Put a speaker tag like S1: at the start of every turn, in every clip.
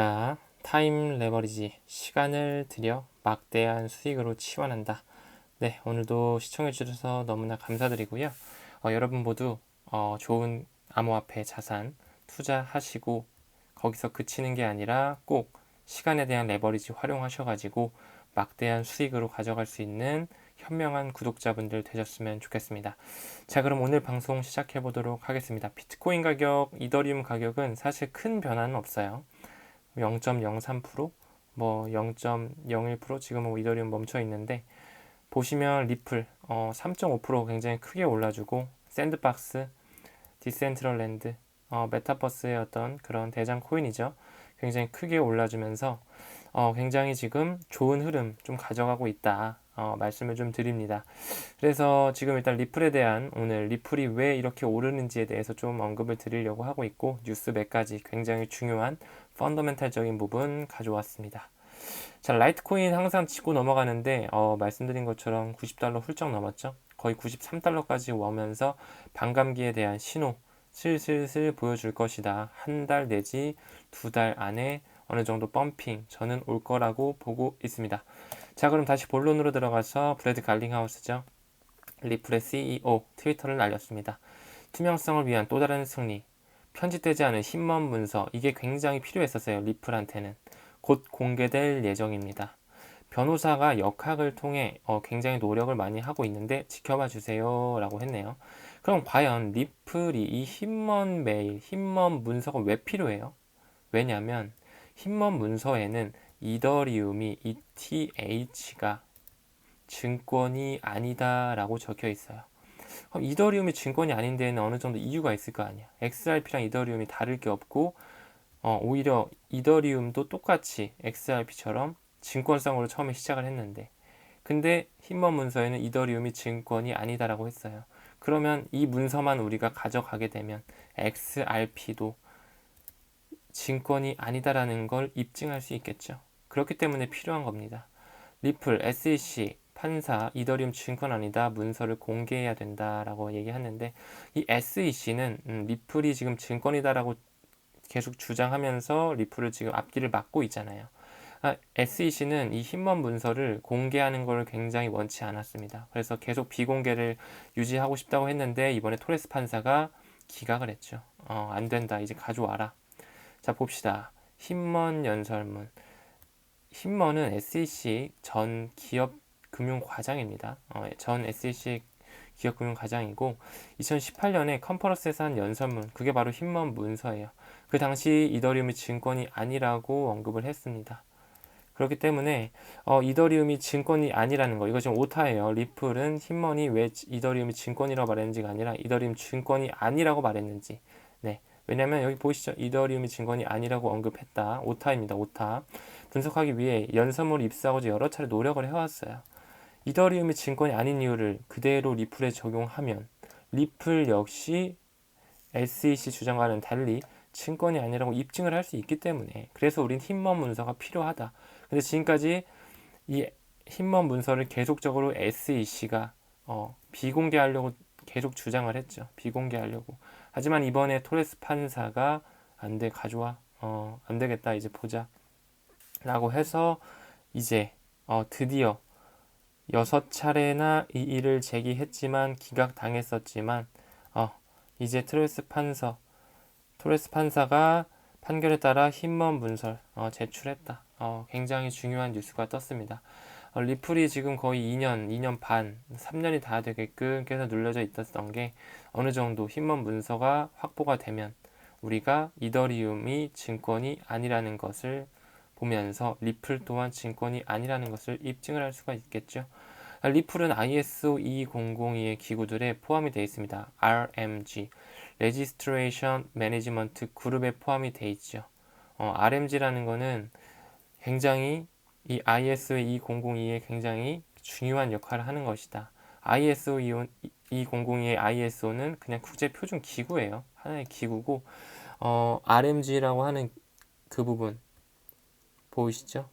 S1: 자, 타임 레버리지 시간을 들여 막대한 수익으로 치환한다. 네, 오늘도 시청해 주셔서 너무나 감사드리고요. 어, 여러분 모두 어, 좋은 암호화폐 자산 투자하시고 거기서 그치는 게 아니라 꼭 시간에 대한 레버리지 활용하셔가지고 막대한 수익으로 가져갈 수 있는 현명한 구독자분들 되셨으면 좋겠습니다. 자, 그럼 오늘 방송 시작해 보도록 하겠습니다. 비트코인 가격, 이더리움 가격은 사실 큰 변화는 없어요. 0.03%, 뭐 0.01% 지금 뭐 이더리움 멈춰 있는데 보시면 리플 어, 3.5% 굉장히 크게 올라주고 샌드박스, 디센트럴랜드, 어, 메타버스의 어떤 그런 대장 코인이죠. 굉장히 크게 올라주면서 어, 굉장히 지금 좋은 흐름 좀 가져가고 있다. 어, 말씀을 좀 드립니다. 그래서 지금 일단 리플에 대한 오늘 리플이 왜 이렇게 오르는지에 대해서 좀 언급을 드리려고 하고 있고 뉴스 몇 가지 굉장히 중요한 펀더멘탈적인 부분 가져왔습니다. 자, 라이트코인 항상 치고 넘어가는데 어, 말씀드린 것처럼 90달러 훌쩍 넘었죠. 거의 93달러까지 오면서 반감기에 대한 신호 슬슬슬 보여줄 것이다. 한 달 내지 두 달 안에 어느 정도 펌핑 저는 올 거라고 보고 있습니다. 자, 그럼 다시 본론으로 들어가서 브래드 갈링하우스죠. 리플의 CEO 트위터를 날렸습니다. 투명성을 위한 또 다른 승리. 편집되지 않은 힘먼 문서. 이게 굉장히 필요했었어요. 리플한테는. 곧 공개될 예정입니다. 변호사가 역학을 통해 어, 굉장히 노력을 많이 하고 있는데 지켜봐 주세요 라고 했네요. 그럼 과연 리플이 이 힘먼 메일, 힘먼 문서가 왜 필요해요? 왜냐하면 힘먼 문서에는 이더리움이 ETH가 증권이 아니다라고 적혀 있어요. 이더리움이 증권이 아닌 데에는 어느 정도 이유가 있을 거 아니야. XRP랑 이더리움이 다를 게 없고 어, 오히려 이더리움도 똑같이 XRP처럼 증권성으로 처음에 시작을 했는데 근데 힘먼 문서에는 이더리움이 증권이 아니다라고 했어요. 그러면 이 문서만 우리가 가져가게 되면 XRP도 증권이 아니다라는 걸 입증할 수 있겠죠. 그렇기 때문에 필요한 겁니다. 리플, SEC, 판사, 이더리움 증권 아니다 문서를 공개해야 된다라고 얘기하는데 이 SEC는 음, 리플이 지금 증권이다라고 계속 주장하면서 리플을 지금 앞길을 막고 있잖아요. 아, SEC는 이 힘먼 문서를 공개하는 걸 굉장히 원치 않았습니다. 그래서 계속 비공개를 유지하고 싶다고 했는데 이번에 토레스 판사가 기각을 했죠. 어, 안 된다. 이제 가져와라. 자, 봅시다. 힘먼 연설문. 힘먼은 SEC 전 기업 금융 과장입니다. 어, 전 SEC 기업 금융 과장이고 2018년에 컨퍼런스에서 한 연설문 그게 바로 힘먼 문서예요. 그 당시 이더리움이 증권이 아니라고 언급을 했습니다. 그렇기 때문에 어, 이더리움이 증권이 아니라는 거 이거 지금 오타예요. 리플은 힘먼이 왜 이더리움이 증권이라고 말했는지가 아니라 이더리움 증권이 아니라고 말했는지. 네. 왜냐면 여기 보시죠. 이더리움이 증권이 아니라고 언급했다. 오타입니다. 오타. 분석하기 위해 연설문을 입수하고 여러 차례 노력을 해왔어요. 이더리움이 증권이 아닌 이유를 그대로 리플에 적용하면 리플 역시 SEC 주장과는 달리 증권이 아니라고 입증을 할 수 있기 때문에 그래서 우린 힘먼 문서가 필요하다. 근데 지금까지 이 힘먼 문서를 계속적으로 SEC가 어, 비공개하려고 계속 주장을 했죠. 비공개하려고. 하지만 이번에 토레스 판사가 안 돼 가져와 어, 안 되겠다 이제 보자 라고 해서 이제 어, 드디어 여섯 차례나 이 일을 제기했지만 기각당했었지만 어, 이제 트레스 판사 토레스 판사가 판결에 따라 힘먼 문설 어, 제출했다. 어, 굉장히 중요한 뉴스가 떴습니다. 어, 리플이 지금 거의 2년, 2년 반, 3년이 다 되게끔 계속 눌려져 있었던 게 어느 정도 힘먼 문서가 확보가 되면 우리가 이더리움이 증권이 아니라는 것을 보면서 리플 또한 증권이 아니라는 것을 입증을 할 수가 있겠죠. 리플은 ISO 2002의 기구들에 포함이 되어 있습니다. RMG, Registration Management 그룹에 포함이 되어 있죠. 어, RMG라는 거는 굉장히 이 ISO 2002에 굉장히 중요한 역할을 하는 것이다. ISO 2002의 ISO는 그냥 국제 표준 기구예요. 하나의 기구고 어, RMG라고 하는 그 부분 보이시죠?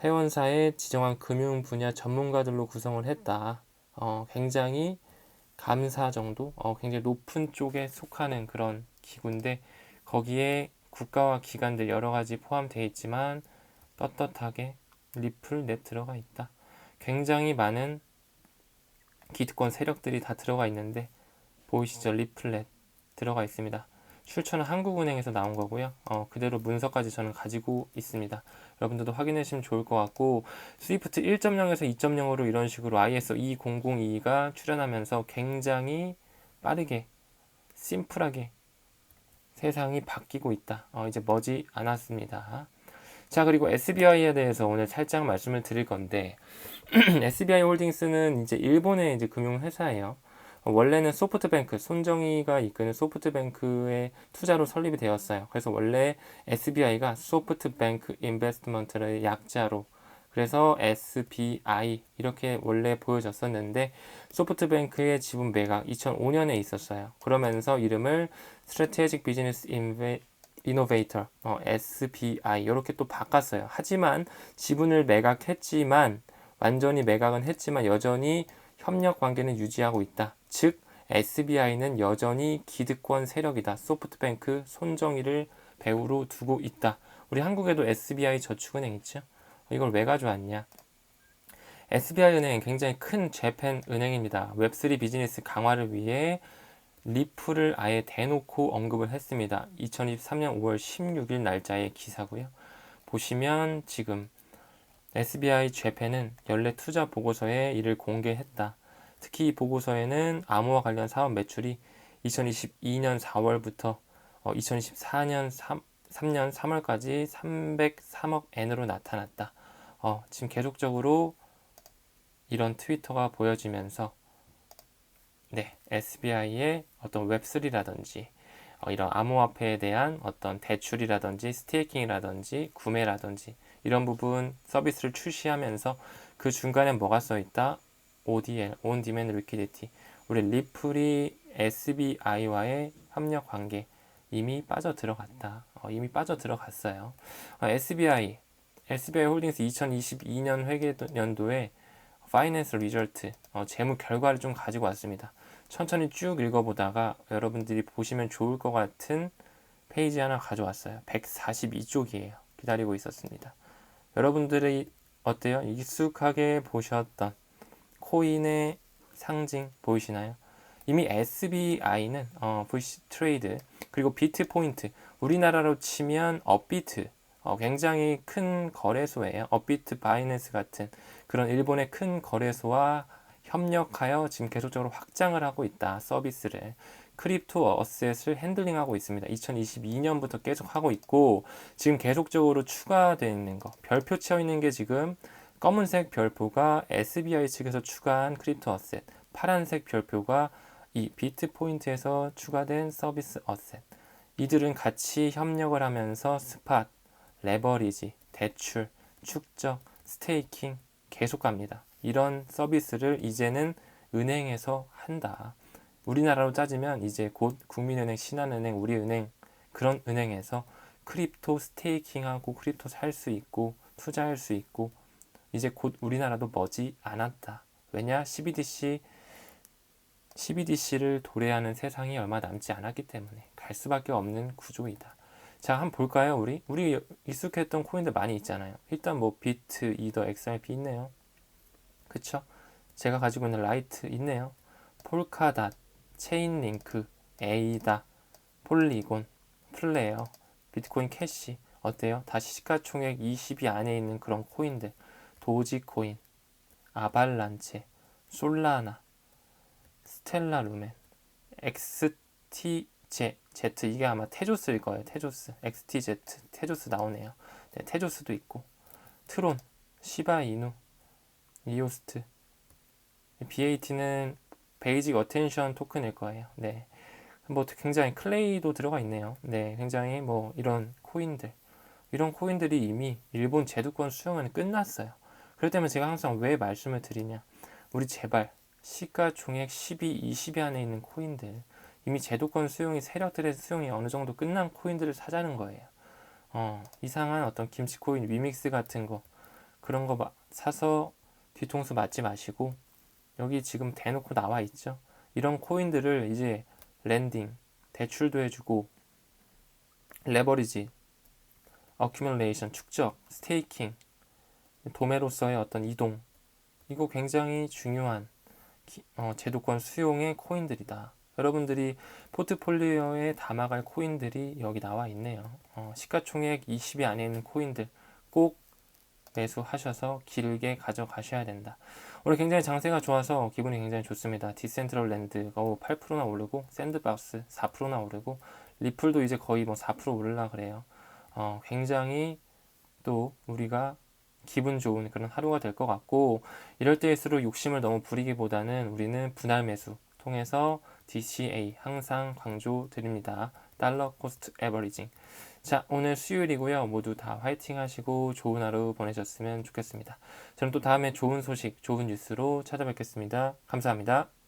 S1: 회원사에 지정한 금융 분야 전문가들로 구성을 했다. 어, 굉장히 감사 정도, 어, 굉장히 높은 쪽에 속하는 그런 기구인데 거기에 국가와 기관들 여러 가지 포함되어 있지만 떳떳하게 리플 넷 들어가 있다. 굉장히 많은 기득권 세력들이 다 들어가 있는데 보이시죠? 리플렛 들어가 있습니다. 출처는 한국은행에서 나온 거고요. 어, 그대로 문서까지 저는 가지고 있습니다. 여러분들도 확인해 주시면 좋을 것 같고 스위프트 1.0에서 2.0으로 이런 식으로 ISO 2002가 출현하면서 굉장히 빠르게 심플하게 세상이 바뀌고 있다. 어, 이제 머지 않았습니다. 자 그리고 SBI에 대해서 오늘 살짝 말씀을 드릴 건데 SBI 홀딩스는 이제 일본의 이제 금융 회사예요. 원래는 소프트뱅크, 손정희가 이끄는 소프트뱅크의 투자로 설립이 되었어요. 그래서 원래 SBI가 소프트뱅크 인베스트먼트의 약자로 그래서 SBI 이렇게 원래 보여졌었는데 소프트뱅크의 지분 매각 2005년에 있었어요. 그러면서 이름을 Strategic Business Innovator 어, SBI 이렇게 또 바꿨어요. 하지만 지분을 매각했지만 완전히 매각은 했지만 여전히 협력 관계는 유지하고 있다. 즉 SBI는 여전히 기득권 세력이다. 소프트뱅크 손정희를 배우로 두고 있다. 우리 한국에도 SBI 저축은행 있죠? 이걸 왜 가져왔냐? SBI 은행 굉장히 큰 재팬 은행입니다. 웹3 비즈니스 강화를 위해 리플을 아예 대놓고 언급을 했습니다. 2023년 5월 16일 날짜의 기사고요. 보시면 지금 SBI 재팬은 연례 투자 보고서에 이를 공개했다. 특히 이 보고서에는 암호화 관련 사업 매출이 2022년 4월부터 2024년 3, 3년 3월까지 303억 엔으로 나타났다. 어, 지금 계속적으로 이런 트위터가 보여지면서 네, SBI의 어떤 웹3라든지 어, 이런 암호화폐에 대한 어떤 대출이라든지 스테이킹이라든지 구매라든지 이런 부분 서비스를 출시하면서 그 중간에 뭐가 써 있다? ODL, On Demand Liquidity. 우리 리플이 SBI와의 협력 관계 이미 빠져 들어갔다. 어, 이미 빠져 들어갔어요. 어, SBI, SBI 홀딩스 2022년 회계연도에 파이낸스 리절트, 어, 재무 결과를 좀 가지고 왔습니다. 천천히 쭉 읽어보다가 여러분들이 보시면 좋을 것 같은 페이지 하나 가져왔어요. 142쪽이에요. 기다리고 있었습니다. 여러분들이 어때요? 익숙하게 보셨던 코인의 상징 보이시나요? 이미 SBI는 어, VC 트레이드 그리고 비트포인트 우리나라로 치면 업비트 어, 굉장히 큰 거래소예요. 업비트 바이낸스 같은 그런 일본의 큰 거래소와 협력하여 지금 계속적으로 확장을 하고 있다. 서비스를. 크립토 어셋을 핸들링하고 있습니다. 2022년부터 계속 하고 있고 지금 계속적으로 추가되어 있는 거 별표 치어 있는 게 지금 검은색 별표가 SBI 측에서 추가한 크립토 어셋, 파란색 별표가 이 비트 포인트에서 추가된 서비스 어셋. 이들은 같이 협력을 하면서 스팟, 레버리지, 대출, 축적, 스테이킹 계속 갑니다. 이런 서비스를 이제는 은행에서 한다. 우리나라로 따지면 이제 곧 국민은행, 신한은행, 우리은행 그런 은행에서 크립토 스테이킹하고 크립토 살 수 있고 투자할 수 있고 이제 곧 우리나라도 머지 않았다. 왜냐? CBDC CBDC를 도래하는 세상이 얼마 남지 않았기 때문에 갈 수밖에 없는 구조이다. 자, 한번 볼까요, 우리? 우리 익숙했던 코인들 많이 있잖아요. 일단 뭐 비트, 이더, XRP 있네요. 그쵸? 제가 가지고 있는 라이트 있네요. 폴카닷, 체인링크, 에이다, 폴리곤, 플레어, 비트코인 캐시 어때요? 다시 시가총액 20이 안에 있는 그런 코인들. 도지코인, 아발란체, 솔라나, 스텔라 루멘, XTZ, Z 이게 아마 테조스일 거예요. 테조스, XTZ, 테조스 나오네요. 네, 테조스도 있고, 트론, 시바이누, 이오스트, BAT는 베이직 어텐션 토큰일 거예요. 네. 뭐 굉장히 클레이도 들어가 있네요. 네, 굉장히 뭐 이런 코인들, 이런 코인들이 이미 일본 제도권 수용은 끝났어요. 그럴 때면 제가 항상 왜 말씀을 드리냐. 우리 제발 시가총액 12, 20위 안에 있는 코인들 이미 제도권 수용이 세력들의 수용이 어느 정도 끝난 코인들을 사자는 거예요. 어, 이상한 어떤 김치 코인 위믹스 같은 거 그런 거 사서 뒤통수 맞지 마시고 여기 지금 대놓고 나와 있죠. 이런 코인들을 이제 랜딩 대출도 해주고 레버리지, 어큐뮬레이션, 축적, 스테이킹, 도매로서의 어떤 이동 이거 굉장히 중요한 기- 어, 제도권 수용의 코인들이다. 여러분들이 포트폴리오에 담아갈 코인들이 여기 나와 있네요. 어, 시가총액 20이 안에 있는 코인들 꼭 매수하셔서 길게 가져가셔야 된다. 오늘 굉장히 장세가 좋아서 기분이 굉장히 좋습니다. 디센트럴 랜드가 8%나 오르고 샌드박스 4%나 오르고 리플도 이제 거의 뭐 4% 오르려 그래요. 어, 굉장히 또 우리가 기분 좋은 그런 하루가 될 것 같고 이럴 때일수록 욕심을 너무 부리기보다는 우리는 분할 매수 통해서 DCA 항상 강조 드립니다. 달러 코스트 에버리징. 자, 오늘 수요일이고요. 모두 다 화이팅 하시고 좋은 하루 보내셨으면 좋겠습니다. 저는 또 다음에 좋은 소식, 좋은 뉴스로 찾아뵙겠습니다. 감사합니다.